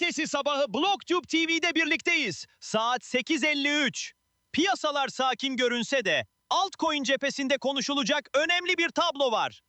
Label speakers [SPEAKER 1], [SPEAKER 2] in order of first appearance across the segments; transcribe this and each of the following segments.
[SPEAKER 1] Cumartesi sabahı BlockTube TV'de birlikteyiz. Saat 8.53. Piyasalar sakin görünse de altcoin cephesinde konuşulacak önemli bir tablo var.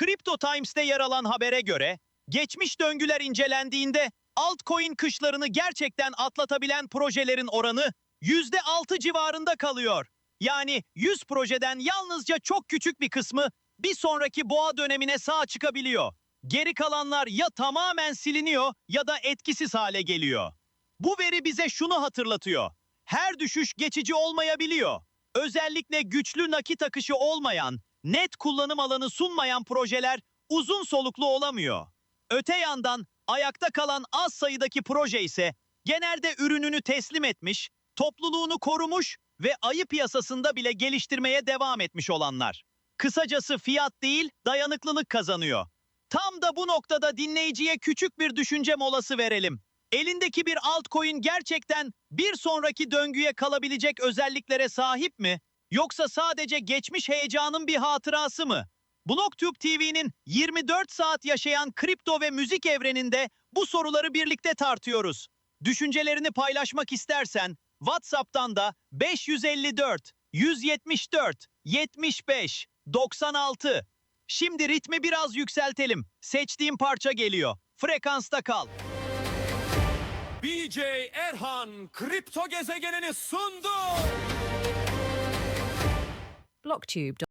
[SPEAKER 1] Crypto Times'te yer alan habere göre geçmiş döngüler incelendiğinde altcoin kışlarını gerçekten atlatabilen projelerin oranı %6 civarında kalıyor. Yani 100 projeden yalnızca çok küçük bir kısmı bir sonraki boğa dönemine sağ çıkabiliyor. Geri kalanlar ya tamamen siliniyor ya da etkisiz hale geliyor. Bu veri bize şunu hatırlatıyor. Her düşüş geçici olmayabiliyor. Özellikle güçlü nakit akışı olmayan, net kullanım alanı sunmayan projeler uzun soluklu olamıyor. Öte yandan ayakta kalan az sayıdaki proje ise genelde ürününü teslim etmiş, topluluğunu korumuş ve ayı piyasasında bile geliştirmeye devam etmiş olanlar. Kısacası fiyat değil, dayanıklılık kazanıyor. Tam da bu noktada dinleyiciye küçük bir düşünce molası verelim. Elindeki bir altcoin gerçekten bir sonraki döngüye kalabilecek özelliklere sahip mi? Yoksa sadece geçmiş heyecanın bir hatırası mı? BlockTube TV'nin 24 saat yaşayan kripto ve müzik evreninde bu soruları birlikte tartıyoruz. Düşüncelerini paylaşmak istersen WhatsApp'tan da 554 174 75 96 Şimdi ritmi biraz yükseltelim. Seçtiğim parça geliyor. Frekansta kal.
[SPEAKER 2] BJ Erhan kripto gezegenini sundu.
[SPEAKER 3] BlockTube.